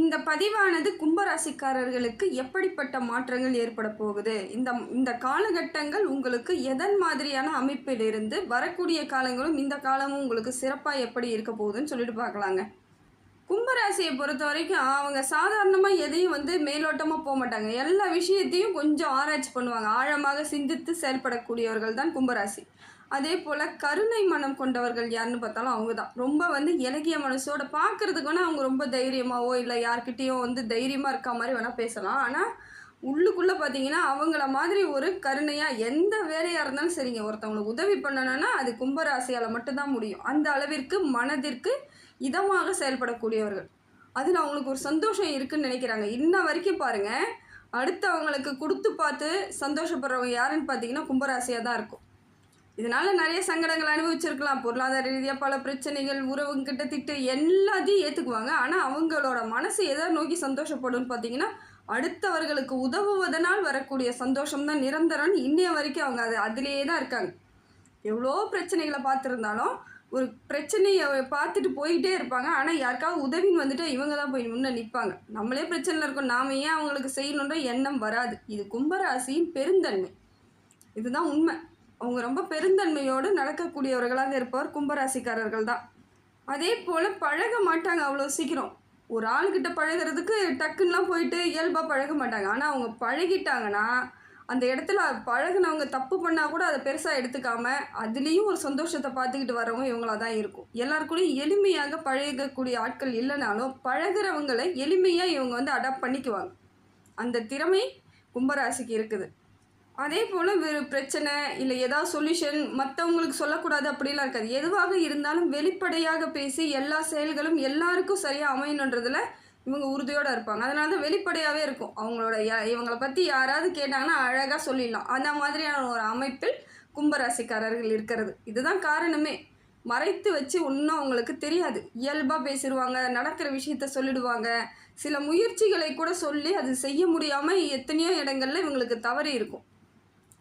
இந்த பதிவானது கும்பராசிக்காரர்களுக்கு எப்படிப்பட்ட மாற்றங்கள் ஏற்பட போகுது? இந்த இந்த காலகட்டங்கள் உங்களுக்கு எதன் மாதிரியான அமைப்பிலிருந்து வரக்கூடிய காலங்களும் இந்த காலமும் உங்களுக்கு சிறப்பாக எப்படி இருக்க போகுதுன்னு சொல்லிட்டு பார்க்கலாங்க. கும்பராசியை பொறுத்த வரைக்கும் அவங்க சாதாரணமாக எதையும் வந்து மேலோட்டமாக போக மாட்டாங்க. எல்லா விஷயத்தையும் கொஞ்சம் ஆராய்ச்சி பண்ணுவாங்க. ஆழமாக சிந்தித்து செயல்படக்கூடியவர்கள் தான் கும்பராசி. அதே போல் கருணை மனம் கொண்டவர்கள் யாருன்னு பார்த்தாலும் அவங்க தான் ரொம்ப வந்து இலகிய மனசோட பார்க்குறதுக்கு வேணால் அவங்க ரொம்ப தைரியமாகவோ இல்லை யார்கிட்டேயும் வந்து தைரியமாக இருக்க மாதிரி வேணால் பேசலாம். ஆனால் உள்ளுக்குள்ளே பார்த்தீங்கன்னா அவங்கள மாதிரி ஒரு கருணையாக எந்த வேலையாக இருந்தாலும் சரிங்க. ஒருத்தவங்களுக்கு உதவி பண்ணணும்னா அது கும்பராசியால் மட்டும்தான் முடியும். அந்த அளவிற்கு மனதிற்கு இதமாக செயல்படக்கூடியவர்கள். அதில் அவங்களுக்கு ஒரு சந்தோஷம் இருக்குன்னு நினைக்கிறாங்க. இன்ன வரைக்கும் பாருங்கள் அடுத்தவங்களுக்கு கொடுத்து பார்த்து சந்தோஷப்படுறவங்க யாருன்னு பார்த்தீங்கன்னா கும்பராசியாக தான் இருக்கும். இதனால் நிறைய சங்கடங்கள் அனுபவிச்சிருக்கலாம். பொருளாதார ரீதியாக பல பிரச்சனைகள் உறவுங்கிட்ட திட்டு எல்லாத்தையும் ஏற்றுக்குவாங்க ஆனால் அவங்களோட மனசு எதை நோக்கி சந்தோஷப்படும்னு பார்த்தீங்கன்னா அடுத்தவர்களுக்கு உதவுவதனால் வரக்கூடிய சந்தோஷம் தான் நிரந்தரம் இன்னைய வரைக்கும் அவங்க அது அதிலேயே தான் இருக்காங்க. எவ்வளோ பிரச்சனைகளை பார்த்துருந்தாலும் ஒரு பிரச்சனையை பார்த்துட்டு போயிட்டே இருப்பாங்க. ஆனால் யாருக்காவது உதவின்னு வந்துட்டு இவங்க தான் போய் முன்னே நிற்பாங்க நம்மளே பிரச்சனையில் இருக்கோம். நாம ஏன் அவங்களுக்கு செய்யணுன்ற எண்ணம் வராது. இது கும்பராசியின் பெருந்தன்மை. இதுதான் உண்மை. அவங்க ரொம்ப பெருந்தன்மையோடு நடக்கக்கூடியவர்களாக இருப்பவர் கும்பராசிக்காரர்கள் தான் அதே போல் பழக மாட்டாங்க அவ்வளோ சீக்கிரம். ஒரு ஆள்கிட்ட பழகுறதுக்கு டக்குன்னெலாம் போயிட்டு இயல்பாக பழக மாட்டாங்க. ஆனால் அவங்க பழகிட்டாங்கன்னா அந்த இடத்துல பழகுனவங்க தப்பு பண்ணால் கூட அதை பெருசாக எடுத்துக்காம அதுலேயும் ஒரு சந்தோஷத்தை பார்த்துக்கிட்டு வரவங்க இவங்களா தான் இருக்கும். எல்லாருக்குள்ளேயும் எளிமையாக பழகக்கூடிய ஆட்கள் இல்லைனாலும் பழகிறவங்களை எளிமையாக இவங்க வந்து அடாப்ட் பண்ணிக்குவாங்க. அந்த திறமை கும்பராசிக்கு இருக்குது. அதே போல் ஒரு பிரச்சனை இல்லை ஏதாவது சொல்யூஷன் மற்றவங்களுக்கு சொல்லக்கூடாது அப்படிலாம் இருக்காது. எதுவாக இருந்தாலும் வெளிப்படையாக பேசி எல்லா செயல்களும் எல்லாருக்கும் சரியாக அமையணுன்றதில் இவங்க உறுதியோடு இருப்பாங்க. அதனால தான் வெளிப்படையாகவே இருக்கும். அவங்களோட இவங்களை பற்றி யாராவது கேட்டாங்கன்னா அழகாக சொல்லிடலாம். அந்த மாதிரியான ஒரு அமைப்பில் கும்பராசிக்காரர்கள் இருக்கிறது. இதுதான் காரணமே. மறைத்து வச்சு ஒன்றும் அவங்களுக்கு தெரியாது. இயல்பாக பேசிடுவாங்க நடக்கிற விஷயத்த சொல்லிடுவாங்க. சில முயற்சிகளை கூட சொல்லி அது செய்ய முடியாமல் எத்தனையோ இடங்களில் இவங்களுக்கு தவறி இருக்கும்.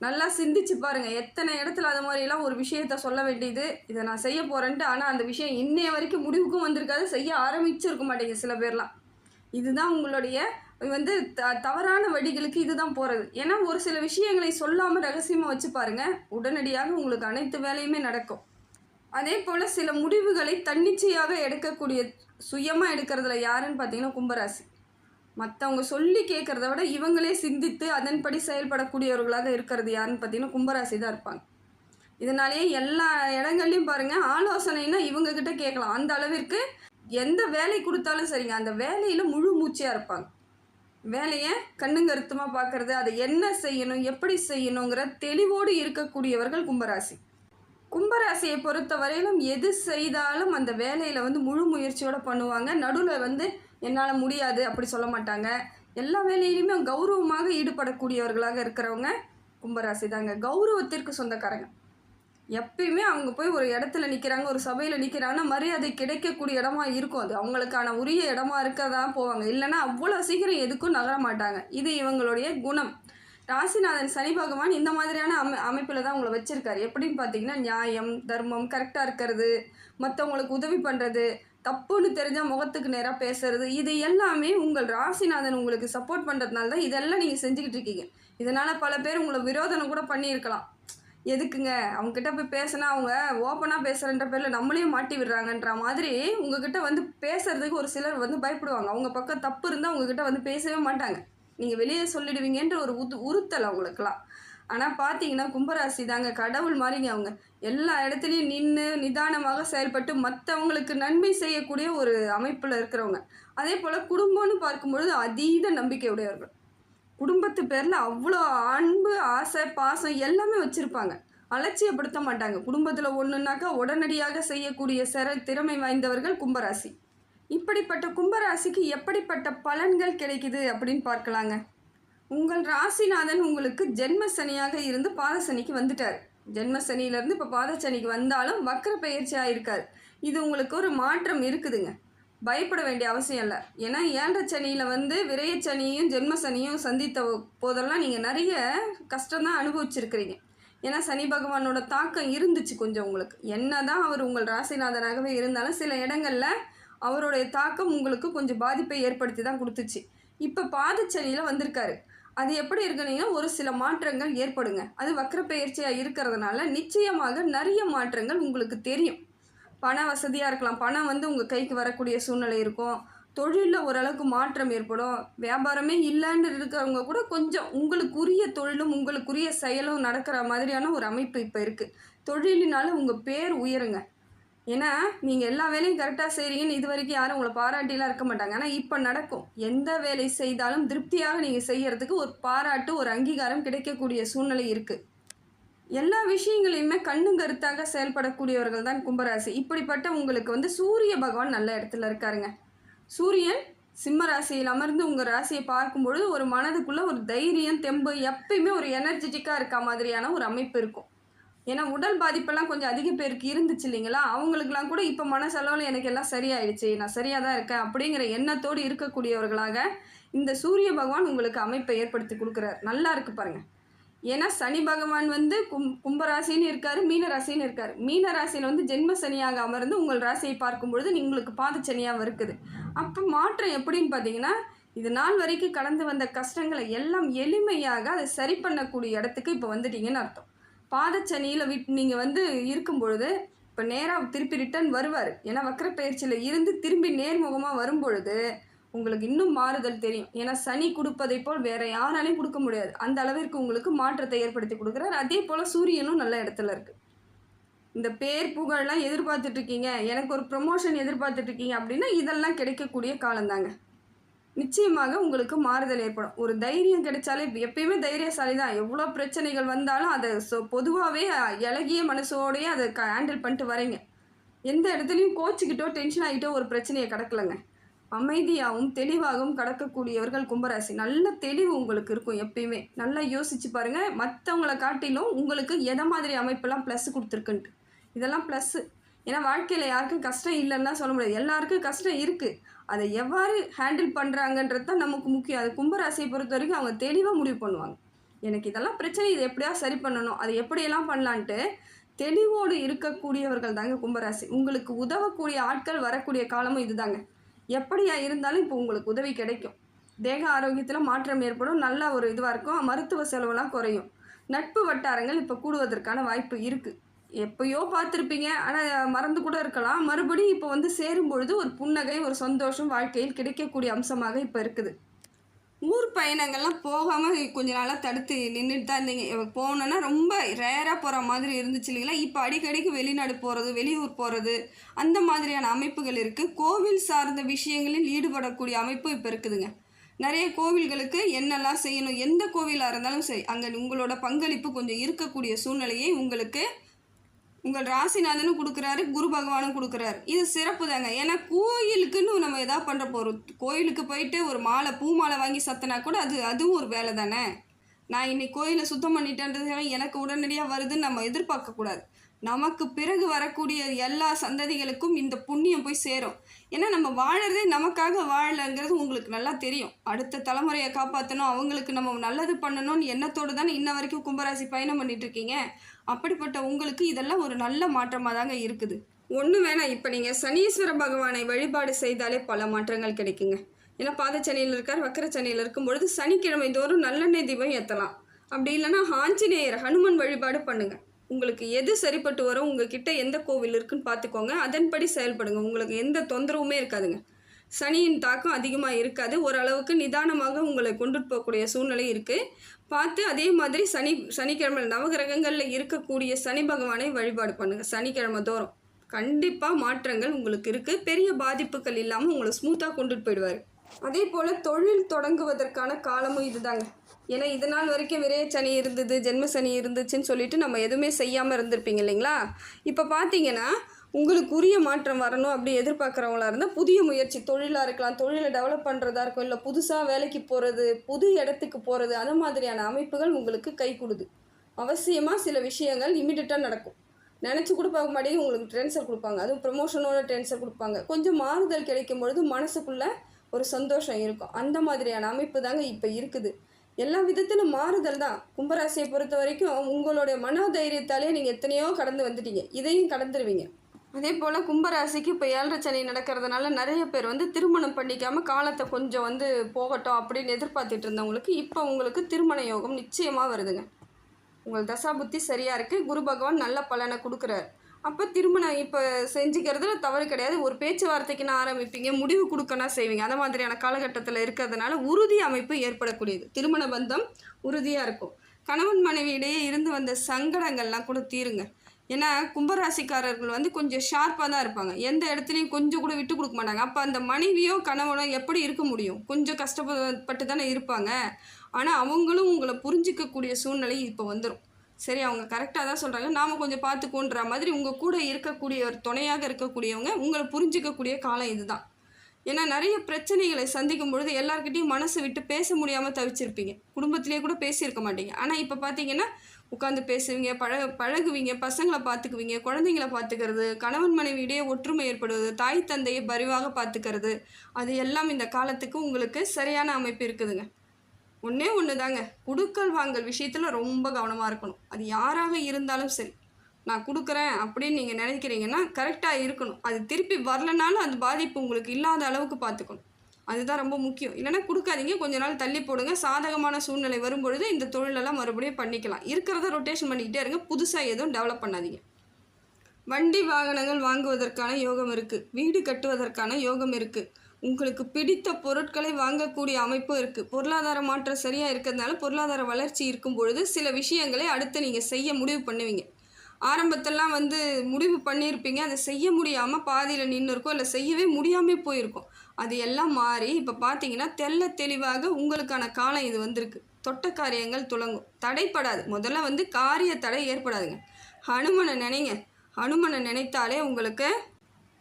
நல்லா சிந்திச்சு பாருங்க. எத்தனை இடத்துல அது மாதிரிலாம் ஒரு விஷயத்த சொல்ல வேண்டியது இதை நான் செய்ய போறேன்ட்டு. ஆனால் அந்த விஷயம் இன்னைய வரைக்கும் முடிவுக்கும் வந்திருக்காது. செய்ய ஆரம்பிச்சிருக்க மாட்டேங்க சில பேர்லாம். இதுதான் உங்களுடைய வந்து த தவறான வழிகளுக்கு இதுதான் போகிறது ஏன்னா ஒரு சில விஷயங்களை சொல்லாமல் ரகசியமாக வச்சு பாருங்க உடனடியாக உங்களுக்கு அனைத்து வேலையுமே நடக்கும். அதே போல் சில முடிவுகளை தன்னிச்சையாக எடுக்கக்கூடிய சுயமாக எடுக்கிறதுல யாருன்னு பார்த்தீங்கன்னா கும்பராசி. மற்றவங்க சொல்லி கேட்குறத விட இவங்களே சிந்தித்து அதன்படி செயல்படக்கூடியவர்களாக இருக்கிறது யாருன்னு பார்த்தீங்கன்னா கும்பராசி தான் இருப்பாங்க. இதனாலேயே எல்லா இடங்கள்லையும் பாருங்கள் ஆலோசனைனா இவங்கக்கிட்ட கேட்கலாம். அந்த அளவிற்கு எந்த வேலை கொடுத்தாலும் சரிங்க. அந்த வேலையில் முழு மூச்சியாக இருப்பாங்க. வேலையை கண்ணுங்கருத்தமாக பார்க்குறது அதை என்ன செய்யணும் எப்படி செய்யணுங்கிற தெளிவோடு இருக்கக்கூடியவர்கள் கும்பராசி. கும்பராசியை பொறுத்த வரையிலும் எது செய்தாலும் அந்த வேலையில் வந்து முழு முயற்சியோடு பண்ணுவாங்க. நடுவில் வந்து என்னால் முடியாது அப்படி சொல்ல மாட்டாங்க. எல்லா வேலையிலையுமே கௌரவமாக ஈடுபடக்கூடியவர்களாக இருக்கிறவங்க கும்பராசி தாங்க கௌரவத்திற்கு சொந்தக்காரங்க. எப்பயுமே அவங்க போய் ஒரு இடத்துல நிற்கிறாங்க ஒரு சபையில் நிற்கிறாங்கன்னா மரியாதை கிடைக்கக்கூடிய இடமா இருக்கும் அது. அவங்களுக்கான உரிய இடமா இருக்க தான் போவாங்க. இல்லைன்னா அவ்வளோ சீக்கிரம் எதுக்கும் நகர மாட்டாங்க. இது இவங்களுடைய குணம். ராசிநாதன் சனி பகவான் இந்த மாதிரியான அமை அமைப்பில் தான் உங்களை வச்சுருக்காரு. எப்படின்னு பார்த்தீங்கன்னா நியாயம் தர்மம் கரெக்டாக இருக்கிறது மற்றவங்களுக்கு உதவி பண்ணுறது தப்புன்னு தெரிஞ்சால் முகத்துக்கு நேராக பேசுறது. இது எல்லாமே உங்கள் ராசிநாதன் உங்களுக்கு சப்போர்ட் பண்ணுறதுனால தான் இதெல்லாம் நீங்கள் செஞ்சுக்கிட்டு இருக்கீங்க. இதனால் பல பேர் உங்களை விரோதனம் கூட பண்ணியிருக்கலாம். எதுக்குங்க? அவங்கக்கிட்ட போய் பேசினா அவங்க ஓப்பனாக பேசுகிறன்ற பேரில் நம்மளையும் மாட்டி விடுறாங்கன்ற மாதிரி உங்ககிட்ட வந்து பேசுறதுக்கு ஒரு சிலர் வந்து பயப்படுவாங்க. அவங்க பக்கம் தப்பு இருந்தால் உங்ககிட்ட வந்து பேசவே மாட்டாங்க. நீங்கள் வெளியே சொல்லிடுவீங்கன்ற ஒரு உது உறுத்தல் அவங்களுக்குலாம் ஆனால் பார்த்தீங்கன்னா கும்பராசி தாங்க கடவுள் மாதிரிங்க அவங்க. எல்லா இடத்துலையும் நின்று நிதானமாக செயல்பட்டு மற்றவங்களுக்கு நன்மை செய்யக்கூடிய ஒரு அமைப்பில் இருக்கிறவங்க. அதே போல் குடும்பம்னு பார்க்கும்பொழுது அதீத நம்பிக்கையுடையவர்கள் குடும்பத்து பேரில் அவ்வளோ அன்பு ஆசை பாசம் எல்லாமே வச்சுருப்பாங்க. அலட்சியப்படுத்த மாட்டாங்க. குடும்பத்தில் ஒன்றுனாக்கா உடனடியாக செய்யக்கூடிய சிற திறமை வாய்ந்தவர்கள் கும்பராசி. இப்படிப்பட்ட கும்பராசிக்கு எப்படிப்பட்ட பலன்கள் கிடைக்குது அப்படின்னு பார்க்கலாங்க. உங்கள் ராசிநாதன் உங்களுக்கு ஜென்ம சனியாக இருந்து பாதசனிக்கு வந்துட்டார். ஜென்ம சனியிலேருந்து இப்போ பாதசனிக்கு வந்தாலும் வக்கர பயிற்சி ஆகிருக்கார் இது உங்களுக்கு ஒரு மாற்றம் இருக்குதுங்க. பயப்பட வேண்டிய அவசியம் இல்லை. ஏன்னா ஏழரை சனியில் வந்து விரையச்சனியும் ஜென்ம சனியும் சந்தித்த போதெல்லாம் நீங்கள் நிறைய கஷ்டம்தான் அனுபவிச்சிருக்கிறீங்க. ஏன்னா சனி பகவானோட தாக்கம் இருந்துச்சு கொஞ்சம் உங்களுக்கு. என்ன தான் அவர் உங்கள் ராசிநாதனாகவே இருந்தாலும் சில இடங்களில் அவருடைய தாக்கம் உங்களுக்கு கொஞ்சம் பாதிப்பை ஏற்படுத்தி தான் கொடுத்துச்சு. இப்போ பாதச்சனியில் வந்திருக்காரு. அது எப்படி இருக்குனீங்கன்னா ஒரு சில மாற்றங்கள் ஏற்படுங்க. அது வக்கரப்பெயர்ச்சியாக இருக்கிறதுனால நிச்சயமாக நிறைய மாற்றங்கள் உங்களுக்கு தெரியும். பண வசதியாக இருக்கலாம். பணம் வந்து உங்கள் கைக்கு வரக்கூடிய சூழ்நிலை இருக்கும். தொழிலில் ஓரளவுக்கு மாற்றம் ஏற்படும். வியாபாரமே இல்லைன்னு இருக்கிறவங்க கூட கொஞ்சம் உங்களுக்குரிய தொழிலும் உங்களுக்குரிய செயலும் நடக்கிற மாதிரியான ஒரு அமைப்பு இப்போ இருக்குது தொழிலினால உங்கள் பேர் உயருங்க. ஏன்னா நீங்கள் எல்லா வேலையும் கரெக்டாக செய்கிறீங்கன்னு இது வரைக்கும் யாரும் உங்களை பாராட்டிலாம் இருக்க மாட்டாங்க. ஆனால் இப்போ நடக்கும். எந்த வேலை செய்தாலும் திருப்தியாக நீங்கள் செய்கிறதுக்கு ஒரு பாராட்டு ஒரு அங்கீகாரம் கிடைக்கக்கூடிய சூழ்நிலை இருக்குது எல்லா விஷயங்களையுமே கண்ணும் கருத்தாக செயல்படக்கூடியவர்கள் தான் கும்பராசி. இப்படிப்பட்ட உங்களுக்கு வந்து சூரிய பகவான் நல்ல இடத்துல இருக்காருங்க. சூரியன் சிம்ம ராசியில் அமர்ந்து உங்கள் ராசியை பார்க்கும்பொழுது ஒரு மனதுக்குள்ளே ஒரு தைரியம் தெம்பு எப்பயுமே ஒரு எனர்ஜெட்டிக்காக இருக்க மாதிரியான ஒரு அமைப்பு இருக்கும். ஏன்னா உடல் பாதிப்பெல்லாம் கொஞ்சம் அதிக பேருக்கு இருந்துச்சு இல்லைங்களா? அவங்களுக்குலாம் கூட இப்போ மனசளவில் எனக்கு எல்லாம் சரியாயிடுச்சு. நான் சரியாக தான் இருக்கேன் அப்படிங்கிற எண்ணத்தோடு இருக்கக்கூடியவர்களாக இந்த சூரிய பகவான் உங்களுக்கு அமைப்பை ஏற்படுத்தி கொடுக்குறார். நல்லா இருக்கு பாருங்கள் ஏன்னா சனி பகவான் வந்து கும் கும்பராசின்னு இருக்கார் மீனராசின்னு இருக்கார். மீன ராசியில் வந்து ஜென்ம சனியாக அமர்ந்து உங்கள் ராசியை பார்க்கும் பொழுது உங்களுக்கு சனியாகவும் இருக்குது. அப்போ மாற்றம் எப்படின்னு பார்த்தீங்கன்னா இது நாள் வரைக்கும் கடந்து வந்த கஷ்டங்களை எல்லாம் எளிமையாக அதை சரி பண்ணக்கூடிய இடத்துக்கு இப்போ வந்துட்டீங்கன்னு அர்த்தம். பாதச்சனியில் விட் நீங்கள் வந்து இருக்கும் பொழுது இப்போ நேராக திருப்பி ரிட்டர்ன் வருவார். ஏன்னா வக்கர பயிற்சியில் இருந்து திரும்பி நேர்முகமாக வரும் பொழுது உங்களுக்கு இன்னும் மாறுதல் தெரியும். ஏன்னா சனி கொடுப்பதை போல் வேற யாராலையும் கொடுக்க முடியாது. அந்த அளவிற்கு உங்களுக்கு மாற்றத்தை ஏற்படுத்தி கொடுக்குறாரு. அதே போல் சூரியனும் நல்ல இடத்துல இருக்குது இந்த பேர் புகழ்லாம் எதிர்பார்த்துட்ருக்கீங்க எனக்கு ஒரு ப்ரொமோஷன் எதிர்பார்த்துட்ருக்கீங்க அப்படின்னா இதெல்லாம் கிடைக்கக்கூடிய காலம்தாங்க. நிச்சயமாக உங்களுக்கு மாறுதல் ஏற்படும். ஒரு தைரியம் கிடைச்சாலே எப்பயுமே தைரியசாலி தான். எவ்வளோ பிரச்சனைகள் வந்தாலும் அதை ஸோ பொதுவாகவே இலகிய மனசோடையே அதை க ஹேண்டில் பண்ணிட்டு வரீங்க. எந்த இடத்துலையும் கோச்சிக்கிட்டோ டென்ஷன் ஆகிட்டோ ஒரு பிரச்சனையை கடக்கலைங்க. அமைதியாகவும் தெளிவாகவும் கடக்கக்கூடியவர்கள் கும்பராசி. நல்ல தெளிவு உங்களுக்கு இருக்கும் எப்பயுமே. நல்லா யோசிச்சு பாருங்கள் மற்றவங்கள காட்டிலும் உங்களுக்கு எதை மாதிரி அமைப்பெல்லாம் ப்ளஸ் கொடுத்துருக்குன்ட்டு. இதெல்லாம் ப்ளஸ்ஸு ஏன்னா வாழ்க்கையில் யாருக்கும் கஷ்டம் இல்லைன்னா சொல்ல முடியாது. எல்லாருக்கும் கஷ்டம் இருக்குது அதை எவ்வாறு ஹேண்டில் பண்ணுறாங்கன்றது தான் நமக்கு முக்கியம். அது கும்பராசியை பொறுத்த வரைக்கும் அவங்க தெளிவாக முடிவு பண்ணுவாங்க. எனக்கு இதெல்லாம் பிரச்சனை இதை எப்படியா சரி பண்ணணும் அதை எப்படியெல்லாம் பண்ணலான்ட்டு தெளிவோடு இருக்கக்கூடியவர்கள் தாங்க கும்பராசி. உங்களுக்கு உதவக்கூடிய ஆட்கள் வரக்கூடிய காலமும் இதுதாங்க. எப்படியா இருந்தாலும் இப்போ உங்களுக்கு உதவி கிடைக்கும். தேக ஆரோக்கியத்தில் மாற்றம் ஏற்படும். நல்ல ஒரு இதுவாக இருக்கும். மருத்துவ செலவெல்லாம் குறையும். நட்பு வட்டாரங்கள் இப்போ கூடுவதற்கான வாய்ப்பு இருக்குது எப்பயோ பார்த்துருப்பீங்க. ஆனால் மறந்து கூட இருக்கலாம். மறுபடியும் இப்போ வந்து சேரும் பொழுது ஒரு புன்னகை ஒரு சந்தோஷம் வாழ்க்கையில் கிடைக்கக்கூடிய அம்சமாக இப்போ இருக்குது. ஊர் பயணங்கள்லாம் போகாமல் கொஞ்ச நாளாக தடுத்து நின்றுட்டு தான் இருந்தீங்க. போனோன்னா ரொம்ப ரேராக போகிற மாதிரி இருந்துச்சு இல்லைங்களா? இப்போ அடிக்கடிக்கு வெளிநாடு போகிறது வெளியூர் போகிறது அந்த மாதிரியான அமைப்புகள் இருக்குது கோவில் சார்ந்த விஷயங்களில் ஈடுபடக்கூடிய அமைப்பு இப்போ இருக்குதுங்க. நிறைய கோவில்களுக்கு என்னெல்லாம் செய்யணும் எந்த கோவிலாக இருந்தாலும் சரி அங்கே உங்களோட பங்களிப்பு கொஞ்சம் இருக்கக்கூடிய சூழ்நிலையை உங்களுக்கு உங்கள் ராசிநாதனும் கொடுக்குறாரு குரு பகவானும் கொடுக்குறாரு. இது சிறப்பு தாங்க. ஏன்னா கோயிலுக்குன்னு நம்ம எதாவது பண்ணுற போகிறோம் கோயிலுக்கு போயிட்டு ஒரு மாலை பூ மாலை வாங்கி சத்தனா கூட அது அதுவும் ஒரு வேலை தானே? நான் இன்னைக்கு கோயிலை சுத்தம் பண்ணிட்டேன்றது எனக்கு உடனடியாக வருதுன்னு நம்ம எதிர்பார்க்கக்கூடாது நமக்கு பிறகு வரக்கூடிய எல்லா சந்ததிகளுக்கும் இந்த புண்ணியம் போய் சேரும். ஏன்னா நம்ம வாழறதே நமக்காக வாழலைங்கிறது உங்களுக்கு நல்லா தெரியும். அடுத்த தலைமுறையை காப்பாற்றணும் அவங்களுக்கு நம்ம நல்லது பண்ணணும்னு எண்ணத்தோடு தானே இன்ன வரைக்கும் கும்பராசி பயணம் பண்ணிட்டு இருக்கீங்க. அப்படிப்பட்ட உங்களுக்கு இதெல்லாம் ஒரு நல்ல மாற்றமாக தாங்க இருக்குது. ஒன்று வேணாம் இப்போ நீங்கள் சனீஸ்வர பகவானை வழிபாடு செய்தாலே பல மாற்றங்கள் கிடைக்குங்க. ஏன்னா பாதச்சனியில் இருக்கார் வக்கரச்சனியில் இருக்கும் பொழுது சனிக்கிழமை தோறும் நல்லெண்ணெய் தீபம் ஏற்றலாம் அப்படி இல்லைன்னா ஆஞ்சநேயர் ஹனுமன் வழிபாடு பண்ணுங்க. உங்களுக்கு எது சரிப்பட்டு வரும் உங்ககிட்ட எந்த கோவில் இருக்குன்னு பார்த்துக்கோங்க. அதன்படி செயல்படுங்க. உங்களுக்கு எந்த தொந்தரவுமே இருக்காதுங்க. சனியின் தாக்கம் அதிகமாக இருக்காது. ஓரளவுக்கு நிதானமாக உங்களை கொண்டுட்டு போகக்கூடிய சூழ்நிலை இருக்குது பார்த்து அதே மாதிரி சனி சனிக்கிழமை நவகிரகங்களில் இருக்கக்கூடிய சனி பகவானை வழிபாடு பண்ணுங்கள் சனிக்கிழமை தோறும். கண்டிப்பாக மாற்றங்கள் உங்களுக்கு இருக்குது பெரிய பாதிப்புகள் இல்லாமல் உங்களை ஸ்மூத்தாக கொண்டுட்டு போயிடுவார். அதே போல் தொழில் தொடங்குவதற்கான காலமும் இதுதாங்க. ஏன்னா இது நாள் வரைக்கும் விரைய சனி இருந்தது ஜென்ம சனி இருந்துச்சுன்னு சொல்லிட்டு நம்ம எதுவுமே செய்யாமல் இருந்திருப்பீங்க இல்லைங்களா? இப்போ பார்த்தீங்கன்னா உங்களுக்கு உரிய மாற்றம் வரணும் அப்படி எதிர்பார்க்குறவங்களா இருந்தால் புதிய முயற்சி தொழிலாக இருக்கலாம் தொழிலை டெவலப் பண்ணுறதா இருக்கும் இல்லை புதுசாக வேலைக்கு போகிறது புது இடத்துக்கு போகிறது அது மாதிரியான அமைப்புகள் உங்களுக்கு கை கொடுது. அவசியமாக சில விஷயங்கள் இமீடியட்டாக நடக்கும். நினச்சி கூட பார்க்க மாட்டேங்க உங்களுக்கு ட்ரென்ஸர் கொடுப்பாங்க. அதுவும் ப்ரொமோஷனோட ட்ரென்ஸர் கொடுப்பாங்க. கொஞ்சம் மாறுதல் கிடைக்கும் பொழுது மனசுக்குள்ளே ஒரு சந்தோஷம் இருக்கும். அந்த மாதிரியான அமைப்பு தாங்க இப்போ இருக்குது. எல்லா விதத்திலும் மாறுதல் தான். கும்பராசியை பொறுத்த வரைக்கும் உங்களுடைய மனோதைரியத்தாலே நீங்கள் எத்தனையோ கடந்து வந்துட்டீங்க. இதையும் கடந்துருவீங்க. அதே போல் கும்பராசிக்கு இப்போ ஏழரை சனி நடக்கிறதுனால நிறைய பேர் வந்து திருமணம் பண்ணிக்காமல் காலத்தை கொஞ்சம் வந்து போகட்டும் அப்படின்னு எதிர்பார்த்துட்டு இருந்தவங்களுக்கு இப்போ உங்களுக்கு திருமண யோகம் நிச்சயமாக வருதுங்க. உங்கள் தசா புத்தி சரியாக இருக்குது குரு பகவான் நல்ல பலனை கொடுக்குறாரு. அப்போ திருமணம் இப்போ செஞ்சுக்கிறதுல தவறு கிடையாது. ஒரு பேச்சுவார்த்தைக்கு நான் ஆரம்பிப்பீங்க முடிவு கொடுக்கனா செய்வீங்க. அந்த மாதிரியான காலகட்டத்தில் இருக்கிறதுனால உறுதி அமைப்பு ஏற்படக்கூடியது. திருமண பந்தம் உறுதியாக இருக்கும். கணவன் மனைவியிடையே இருந்து வந்த சங்கடங்கள்லாம் கூட தீருங்க. ஏன்னா கும்பராசிக்காரர்கள் வந்து கொஞ்சம் ஷார்ப்பாக தான் இருப்பாங்க. எந்த இடத்துலையும் கொஞ்சம் கூட விட்டு கொடுக்க மாட்டாங்க. அப்போ அந்த மனைவியோ கணவனோ எப்படி இருக்க முடியும்? கொஞ்சம் கஷ்டப்பட்டு தானே இருப்பாங்க. ஆனால் அவங்களும் உங்களை புரிஞ்சிக்கக்கூடிய சூழ்நிலை இப்போ வந்துடும் சரி அவங்க கரெக்டாக தான் சொல்கிறாங்க நாம் கொஞ்சம் பார்த்துக்கோன்ற மாதிரி உங்கள் கூட இருக்கக்கூடிய ஒரு துணையாக இருக்கக்கூடியவங்க உங்களை புரிஞ்சிக்கக்கூடிய காலம் இதுதான். ஏன்னா நிறைய பிரச்சனைகளை சந்திக்கும் பொழுது எல்லாருக்கிட்டையும் மனசு விட்டு பேச முடியாமல் தவிச்சிருப்பீங்க. குடும்பத்திலேயே கூட பேசியிருக்க மாட்டீங்க. ஆனால் இப்போ பார்த்தீங்கன்னா உட்காந்து பேசுவீங்க பழக பழகுவீங்க பசங்களை பார்த்துக்குவீங்க குழந்தைங்கள பார்த்துக்கிறது கணவன் மனைவியிடையே ஒற்றுமை ஏற்படுவது தாய் தந்தையை பரிவாக பார்த்துக்கிறது அது எல்லாம் இந்த காலத்துக்கு உங்களுக்கு சரியான அமைப்பு இருக்குதுங்க. ஒன்றே ஒன்று தாங்க குடுக்கல் வாங்கல் விஷயத்தில் ரொம்ப கவனமாக இருக்கணும். அது யாராக இருந்தாலும் சரி. நான் கொடுக்குறேன் அப்படின்னு நீங்கள் நினைக்கிறீங்கன்னா கரெக்டாக இருக்கணும். அது திருப்பி வரலனாலும் அந்த பாதிப்பு உங்களுக்கு இல்லாத அளவுக்கு பார்த்துக்கணும். அதுதான் ரொம்ப முக்கியம். இல்லைன்னா கொடுக்காதீங்க. கொஞ்ச நாள் தள்ளி போடுங்க. சாதகமான சூழ்நிலை வரும்பொழுது இந்த தொழிலெல்லாம் மறுபடியும் பண்ணிக்கலாம். இருக்கிறத ரொட்டேஷன் பண்ணிக்கிட்டே இருங்க. புதுசாக எதுவும் டெவலப் பண்ணாதீங்க. வண்டி வாகனங்கள் வாங்குவதற்கான யோகம் இருக்குது வீடு கட்டுவதற்கான யோகம் இருக்குது உங்களுக்கு பிடித்த பொருட்களை வாங்கக்கூடிய அமைப்பும் இருக்குது பொருளாதார மாற்றம் சரியாக இருக்கிறதுனால பொருளாதார வளர்ச்சி இருக்கும் பொழுது சில விஷயங்களை அடுத்து நீங்கள் செய்ய முடிவு பண்ணுவீங்க. ஆரம்பத்தெல்லாம் வந்து முடிவு பண்ணியிருப்பீங்க. அதை செய்ய முடியாமல் பாதியில் நின்று இருக்கும் இல்லை செய்யவே முடியாமல் போயிருக்கும். அது எல்லாம் மாறி இப்போ பார்த்தீங்கன்னா தெல்ல தெளிவாக உங்களுக்கான காலம் இது வந்திருக்கு. தொட்ட காரியங்கள் துளங்கும். தடைப்படாது. முதல்ல வந்து காரிய தடை ஏற்படாதுங்க. ஹனுமனை நினைங்க. ஹனுமனை நினைத்தாலே உங்களுக்கு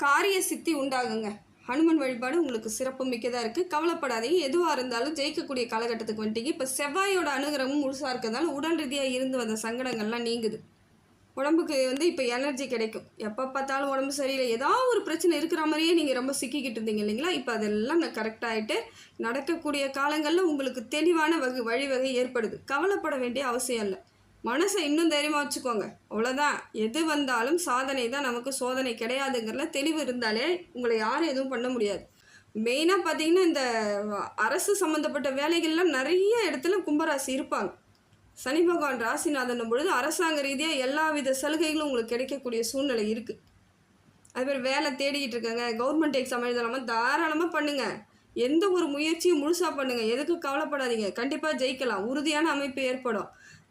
காரிய சித்தி உண்டாகுங்க. ஹனுமன் வழிபாடு உங்களுக்கு சிறப்பு மிக்கதாக இருக்குது கவலைப்படாதீங்க. எதுவாக இருந்தாலும் ஜெயிக்கக்கூடிய காலகட்டத்துக்கு வந்துட்டீங்க. இப்போ செவ்வாயோட அனுகிரகமும் முழுசாக இருக்கிறதுனால உடல் ரீதியாக இருந்து வந்த சங்கடங்கள்லாம் நீங்குது. உடம்புக்கு வந்து இப்போ எனர்ஜி கிடைக்கும். எப்போ பார்த்தாலும் உடம்பு சரியில்லை. ஏதாவது ஒரு பிரச்சனை இருக்கிற மாதிரியே நீங்கள் ரொம்ப சிக்கிக்கிட்டு இருந்தீங்க இல்லைங்களா? இப்போ அதெல்லாம் கரெக்டாகிட்டு நடக்கக்கூடிய காலங்களில் உங்களுக்கு தெளிவான வகை வழிவகை ஏற்படுது. கவலைப்பட வேண்டிய அவசியம் இல்லை. மனசை இன்னும் தைரியமாக வச்சுக்கோங்க. அவ்வளோதான் எது வந்தாலும் சாதனை தான் நமக்கு சோதனை கிடையாதுங்கிறல தெளிவு இருந்தாலே உங்களை யாரும் எதுவும் பண்ண முடியாது. மெயினாக பார்த்தீங்கன்னா இந்த அரசு சம்மந்தப்பட்ட வேலைகள்லாம் நிறைய இடத்துல கும்பராசி இருப்பாங்க. சனி பகவான் ராசிநாதன் பொழுது அரசாங்க ரீதியாக எல்லா வித சலுகைகளும் உங்களுக்கு கிடைக்கக்கூடிய சூழ்நிலை இருக்குது அது மாதிரி வேலை தேடிக்கிட்டு இருக்காங்க. கவர்மெண்ட் எக்ஸாம் எழுதலாமா? தாராளமாக பண்ணுங்கள் எந்த ஒரு முயற்சியும் முழுசாக பண்ணுங்கள் எதுக்கு கவலைப்படாதீங்க. கண்டிப்பாக ஜெயிக்கலாம். உறுதியான அமைப்பு ஏற்படும்.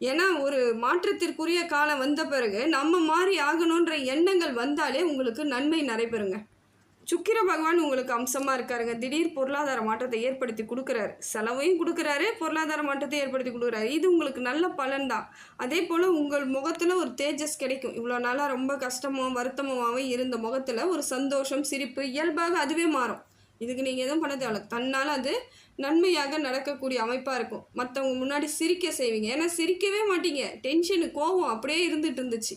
ஏன்னா ஒரு மாற்றத்திற்குரிய காலம் வந்த பிறகு நம்ம மாறி ஆகணுன்ற எண்ணங்கள் வந்தாலே உங்களுக்கு நன்மை நடைபெறுங்க. சுக்கிர பகவான் உங்களுக்கு அம்சமாக இருக்காருங்க. திடீர் பொருளாதார மாற்றத்தை ஏற்படுத்தி கொடுக்குறாரு. செலவையும் கொடுக்குறாரு பொருளாதார மாற்றத்தை ஏற்படுத்தி கொடுக்குறாரு. இது உங்களுக்கு நல்ல பலன் தான் அதே போல் உங்கள் முகத்தில் ஒரு தேஜஸ் கிடைக்கும். இவ்வளோ நாளாக ரொம்ப கஷ்டமும் வருத்தமாகவும் இருந்த முகத்தில் ஒரு சந்தோஷம் சிரிப்பு இயல்பாக அதுவே மாறும். இதுக்கு நீங்கள் எதுவும் பண்ண தேவையில்ல. தன்னால் அது நன்மையாக நடக்கக்கூடிய அமைப்பாக இருக்கும். மற்றவங்க முன்னாடி சிரிக்க செய்வீங்க. ஏன்னா சிரிக்கவே மாட்டீங்க. டென்ஷனு கோபம் அப்படியே இருந்துகிட்டு இருந்துச்சு.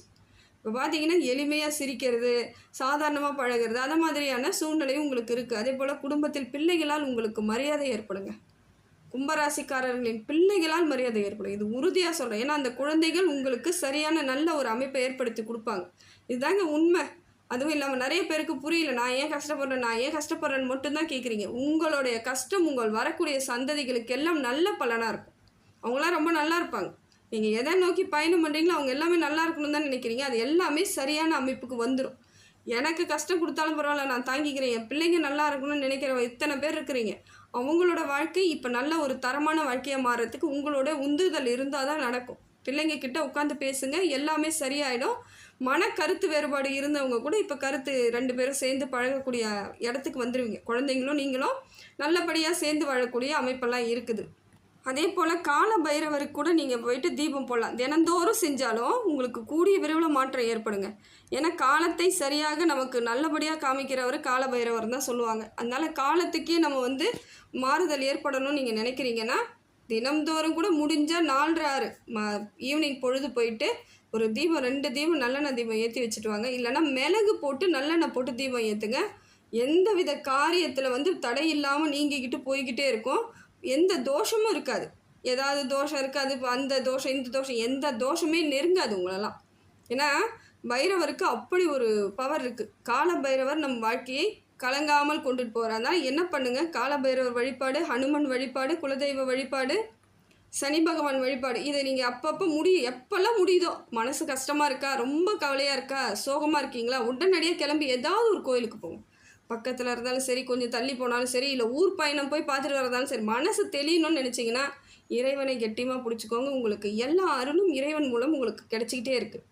இப்போ பார்த்தீங்கன்னா எளிமையாக சிரிக்கிறது சாதாரணமாக பழகிறது அந்த மாதிரியான சூழ்நிலையும் உங்களுக்கு இருக்குது அதே போல் குடும்பத்தில் பிள்ளைகளால் உங்களுக்கு மரியாதை ஏற்படுங்க. கும்பராசிக்காரர்களின் பிள்ளைகளால் மரியாதை ஏற்படும். இது உறுதியாக சொல்கிறேன் ஏன்னா அந்த குழந்தைகள் உங்களுக்கு சரியான நல்ல ஒரு அமைப்பை ஏற்படுத்தி கொடுப்பாங்க. இதுதாங்க உண்மை. அதுவும் இல்லாமல் நிறைய பேருக்கு புரியல. நான் ஏன் கஷ்டப்படுறேன்? நான் ஏன் கஷ்டப்படுறேன்னு மட்டும்தான் கேட்குறீங்க உங்களுடைய கஷ்டம் உங்கள் வரக்கூடிய சந்ததிகளுக்கு எல்லாம் நல்ல பலனாக இருக்கும். அவங்களாம் ரொம்ப நல்லா இருப்பாங்க. நீங்கள் எதை நோக்கி பயணம் பண்ணுறீங்களோ அவங்க எல்லாமே நல்லா இருக்கணும்னு தான் நினைக்கிறீங்க. அது எல்லாமே சரியான அமைப்புக்கு வந்துடும் எனக்கு கஷ்டம் கொடுத்தாலும் பரவாயில்ல நான் தாங்கிக்கிறேன். என் பிள்ளைங்க நல்லா இருக்கணும்னு நினைக்கிற இத்தனை பேர் இருக்கிறீங்க. அவங்களோட வாழ்க்கை இப்போ நல்ல ஒரு தரமான வாழ்க்கையாக மாறுறதுக்கு உங்களோட உந்துதல் இருந்தால் தான் நடக்கும். பிள்ளைங்க கிட்ட உட்காந்து பேசுங்க எல்லாமே சரியாயிடும். மன கருத்து வேறுபாடு இருந்தவங்க கூட இப்போ கருத்து ரெண்டு பேரும் சேர்ந்து பழகக்கூடிய இடத்துக்கு வந்துடுவீங்க குழந்தைங்களும் நீங்களும் நல்லபடியாக சேர்ந்து வாழக்கூடிய அமைப்பெல்லாம் இருக்குது. அதே போல் கால பைரவருக்கு கூட நீங்கள் போயிட்டு தீபம் போடலாம். தினந்தோறும் செஞ்சாலும் உங்களுக்கு கூடிய விரைவில் மாற்றம் ஏற்படுங்க. ஏன்னா காலத்தை சரியாக நமக்கு நல்லபடியாக காமிக்கிறவர் கால பைரவர் தான் சொல்லுவாங்க. அதனால் காலத்துக்கே நம்ம வந்து மாறுதல் ஏற்படணும்னு நீங்கள் நினைக்கிறீங்கன்னா தினம்தோறும் கூட முடிஞ்சால் நாலரை ஆறு ம ஈவினிங் பொழுது போயிட்டு ஒரு தீபம் ரெண்டு தீபம் நல்லெண்ணெய் தீபம் ஏற்றி வச்சுட்டு வாங்க. இல்லைன்னா மிளகு போட்டு நல்லெண்ணெய் போட்டு தீபம் ஏற்றுங்க எந்த வித காரியத்தில் வந்து தடை இல்லாமல் நீங்கிக்கிட்டு போய்கிட்டே இருக்கும். எந்த தோஷமும் இருக்காது. ஏதாவது தோஷம் இருக்காது இப்போ அந்த தோஷம் இந்த தோஷம் எந்த தோஷமே நெருங்காது உங்களெல்லாம். ஏன்னா பைரவருக்கு அப்படி ஒரு பவர் இருக்குது கால பைரவர் நம் வாழ்க்கையை கலங்காமல் கொண்டுட்டு போகிறார் அதனால் என்ன பண்ணுங்கள் கால பைரவர் வழிபாடு ஹனுமன் வழிபாடு குலதெய்வ வழிபாடு சனி பகவான் வழிபாடு. இதை நீங்கள் அப்பப்போ முடியும் எப்போல்லாம் முடியுதோ மனசு கஷ்டமாக இருக்கா? ரொம்ப கவலையாக இருக்கா? சோகமாக இருக்கீங்களா? உடனடியாக கிளம்பி ஏதாவது ஒரு கோயிலுக்கு போகும் பக்கத்தில் இருந்தாலும் சரி கொஞ்சம் தள்ளி போனாலும் சரி இல்லை ஊர் பயணம் போய் பார்த்துட்டு வரதாலும் சரி மனசு தெளியணும்னு நினச்சிங்கன்னா இறைவனை கெட்டியமாக பிடிச்சிக்கோங்க. உங்களுக்கு எல்லா அருளும் இறைவன் மூலம் உங்களுக்கு கிடைச்சிக்கிட்டே இருக்குது